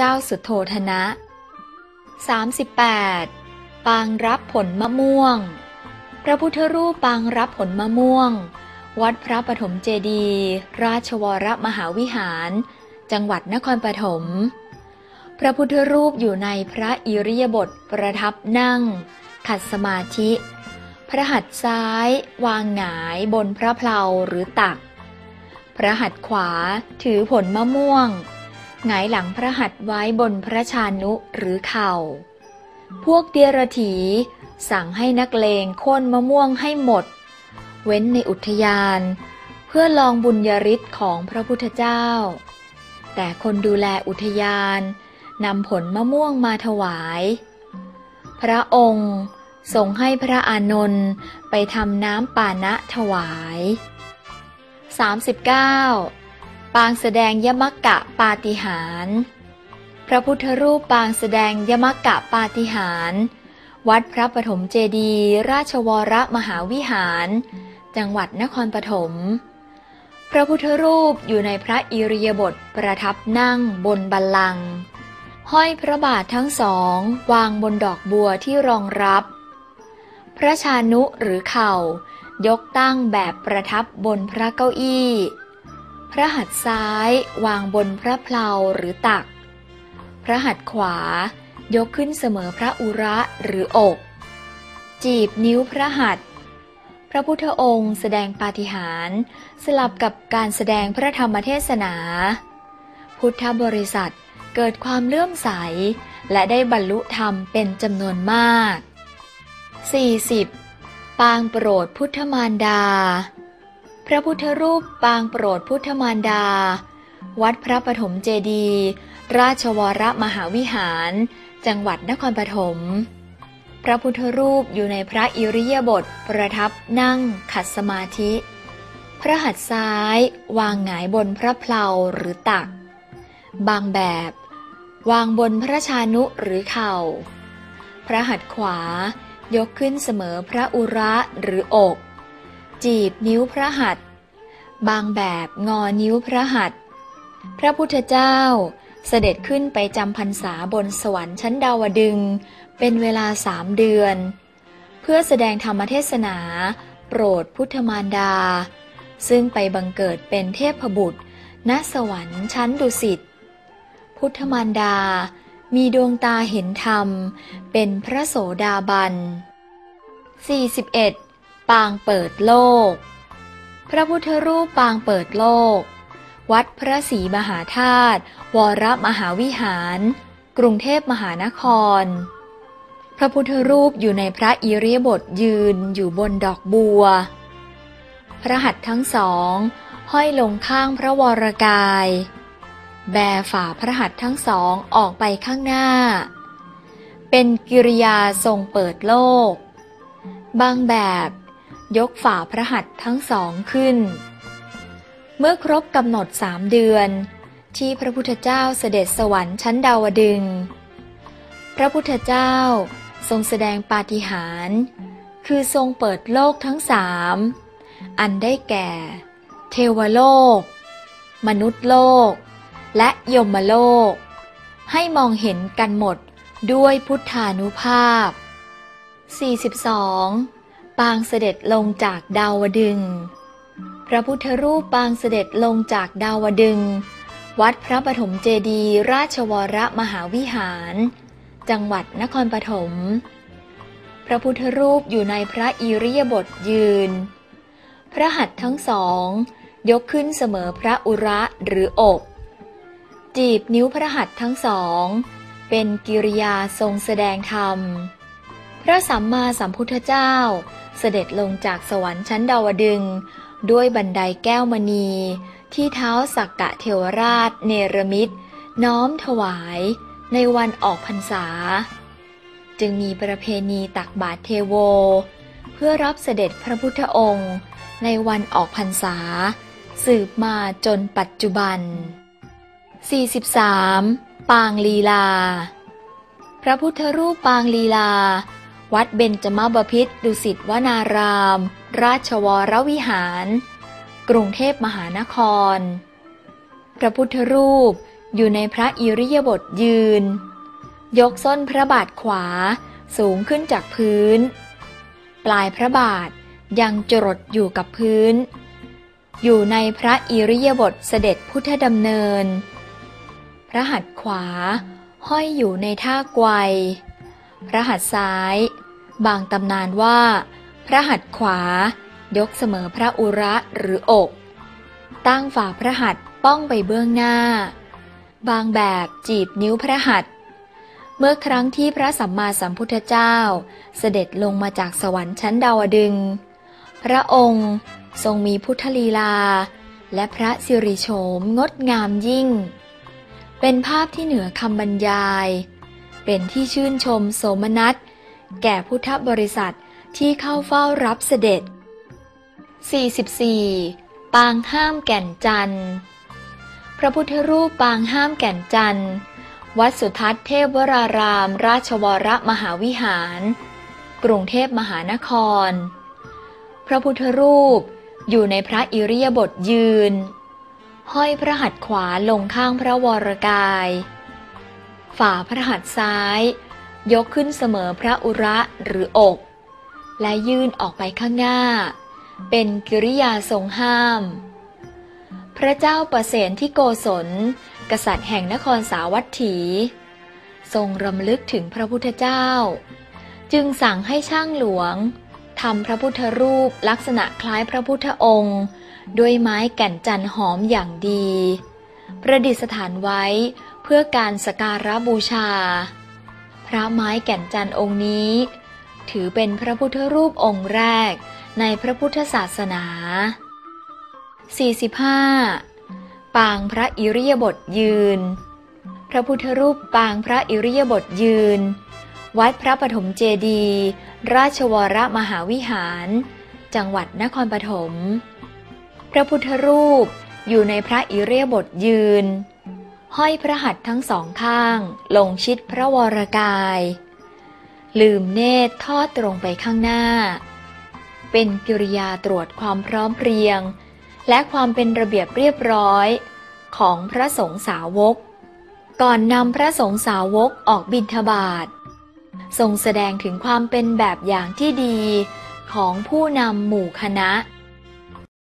เจ้าสุโธธนะ 38. ปางรับผลมะม่วง พระพุทธรูปปางรับผลมะม่วง วัดพระปฐมเจดีย์ราชวรมหาวิหาร จังหวัดนครปฐม พระพุทธรูปอยู่ในพระอิริยาบถประทับนั่ง ขัดสมาธิ พระหัตถ์ซ้าย วางหงายบนพระเพลาหรือตัก พระหัตถ์ขวาถือผลมะม่วง หงายหลังพระหัตถ์ไว้บนพระชานุหรือเข่า พวกเดียรถีสั่งให้นักเลงโค่นมะม่วงให้หมด เว้นในอุทยาน เพื่อลองบุญญาฤทธิ์ของพระพุทธเจ้า แต่คนดูแลอุทยานนำผลมะม่วงมาถวาย พระองค์ทรงให้พระอานนท์ไปทำน้ำปานะถวาย 39. ปางแสดงยมกะปาฏิหารพระพุทธรูปปางแสดงยมกะปาฏิหารวัดพระปฐมเจดีราชวรมหาวิหาร จังหวัดนครปฐม พระพุทธรูปอยู่ในพระอิริยาบถประทับนั่งบนบัลลังก์ห้อยพระบาททั้งสอง วางบนดอกบัวที่รองรับ พระชานุหรือเข่า ยกตั้งแบบประทับบนพระเก้าอี้ พระหัตถ์ซ้ายวางบนพระเพลาหรือตัก พระหัตถ์ขวายกขึ้นเสมอพระอุระหรืออก จีบนิ้วพระหัตถ์พระพุทธองค์แสดงปาฏิหาริย์สลับกับการแสดงพระธรรมเทศนา พุทธบริษัทเกิดความเลื่อมใส และได้บรรลุธรรมเป็นจำนวนมาก 40. ปางโปรดพุทธมารดา พระพุทธรูปปางโปรดพุทธมารดา วัดพระปฐมเจดีย์ราชวรมหาวิหาร จังหวัดนครปฐม พระพุทธรูปอยู่ในพระอิริยาบถประทับนั่งขัดสมาธิ พระหัตถ์ซ้ายวางหงายบนพระเพลาหรือตัก บางแบบ วางบนพระชานุหรือเข่า พระหัตถ์ขวายกขึ้นเสมอพระอุระหรืออก จีบนิ้วพระหัตถ์บางแบบงอนิ้วพระหัตถ์พระพุทธเจ้าเสด็จขึ้นไปจำพรรษาบนสวรรค์ชั้นดาวดึง เป็นเวลาสามเดือน เพื่อแสดงธรรมเทศนา โปรดพุทธมารดา ซึ่งไปบังเกิดเป็นเทพบุตร ณสวรรค์ชั้นดุสิตพุทธมารดามีดวงตาเห็นธรรม เป็นพระโสดาบัน 41. ปางเปิดโลก พระพุทธรูปปางเปิดโลก วัดพระศรีมหาธาตุวรมหาวิหาร กรุงเทพมหานคร พระพุทธรูปอยู่ในพระอิริยาบถยืนอยู่บนดอกบัว พระหัตถ์ทั้งสอง ห้อยลงข้างพระวรกาย แบฝ่าพระหัตถ์ทั้งสองออกไปข้างหน้า เป็นกิริยาทรงเปิดโลก บางแบบ ยกฝ่าพระหัตถ์ทั้งสองขึ้น เมื่อครบกำหนดสามเดือน ที่พระพุทธเจ้าเสด็จสวรรค์ชั้นดาวดึง พระพุทธเจ้าทรงแสดงปาฏิหาริย์คือทรงเปิดโลกทั้งสามอันได้แก่ เทวโลก มนุษย์โลก และยมโลก ให้มองเห็นกันหมดด้วยพุทธานุภาพ 42. ปางเสด็จลงจากดาวดึง พระพุทธรูปปางเสด็จลงจากดาวดึง วัดพระปฐมเจดีย์ราชวรมหาวิหาร จังหวัดนครปฐม พระพุทธรูปอยู่ในพระอิริยาบถยืน พระหัตถ์ทั้งสอง ยกขึ้นเสมอพระอุระหรืออก จีบนิ้วพระหัตถ์ทั้งสอง เป็นกิริยาทรงแสดงธรรมพระสัมมาสัมพุทธเจ้า เสด็จลงจากสวรรค์ชั้นดาวดึง ด้วยบันไดแก้วมณี ที่เท้าสักกะเทวราชเนรมิต น้อมถวาย ในวันออกพรรษา จึงมีประเพณีตักบาตรเทโว เพื่อรับเสด็จพระพุทธองค์ ในวันออกพรรษา สืบมาจนปัจจุบัน 43. ปางลีลา พระพุทธรูปปางลีลา วัดเบญจมบพิตรดุสิตวนาราม ราชวรวิหาร กรุงเทพมหานคร พระพุทธรูปอยู่ในพระอิริยาบถยืน ยกส้นพระบาทขวาสูงขึ้นจากพื้น ปลายพระบาทยังจรดอยู่กับพื้น อยู่ในพระอิริยาบถเสด็จพุทธดำเนิน พระหัตถ์ขวาห้อยอยู่ในท่าไกว พระหัตถ์ซ้าย บางตำนานว่า พระหัตถ์ขวา ยกเสมอพระอุระหรืออก ตั้งฝ่าพระหัตถ์ป้องไปเบื้องหน้า บางแบบจีบนิ้วพระหัตถ์เมื่อครั้งที่พระสัมมาสัมพุทธเจ้า เสด็จลงมาจากสวรรค์ชั้นดาวดึง พระองค์ทรงมีพุทธลีลา และพระสิริโฉมงดงามยิ่ง เป็นภาพที่เหนือคำบรรยาย เป็นที่ชื่นชมโสมนัส แก่พุทธบริษัทที่เข้าเฝ้ารับเสด็จ 44. ปางห้ามแก่นจันทร์ พระพุทธรูปปางห้ามแก่นจันทร์ วัดสุทัศน์เทพวราราม ราชวรมหาวิหาร กรุงเทพมหานคร พระพุทธรูปอยู่ในพระอิริยาบถยืน ห้อยพระหัตถ์ขวาลงข้างพระวรกาย ฝ่าพระหัตถ์ซ้าย ยกขึ้นเสมอพระอุระหรืออก และยื่นออกไปข้างหน้า เป็นกิริยาทรงห้าม พระเจ้าประเสนที่โกศล กษัตริย์แห่งนครสาวัตถี ทรงรำลึกถึงพระพุทธเจ้า จึงสั่งให้ช่างหลวงทำพระพุทธรูปลักษณะคล้ายพระพุทธองค์ ด้วยไม้แก่นจันหอมอย่างดี ประดิษฐานไว้ พื่อการสการะบูชา พระไม้แก่นจันองค์นี้ ถือเป็นพระพุทธรูปองค์แรกในพระพุทธศาสนา 45. ปางพระอิริยบถยืน พระพุทธรูปปางพระอิริยบถยืน วัดพระปฐมเจดีย์ราชวรมหาวิหาร จังหวัดนครปฐม พระพุทธรูปอยู่ในพระอิริยบถยืน ห้อยพระหัตถ์ทั้งสองข้าง ลงชิดพระวรกาย ลืมเนตรทอดตรงไปข้างหน้า เป็นกิริยาตรวจความพร้อมเพรียง และความเป็นระเบียบเรียบร้อยของพระสงฆ์สาวก ก่อนนำพระสงฆ์สาวกออกบิณฑบาตทรงแสดงถึงความเป็นแบบอย่างที่ดีของผู้นำหมู่คณะ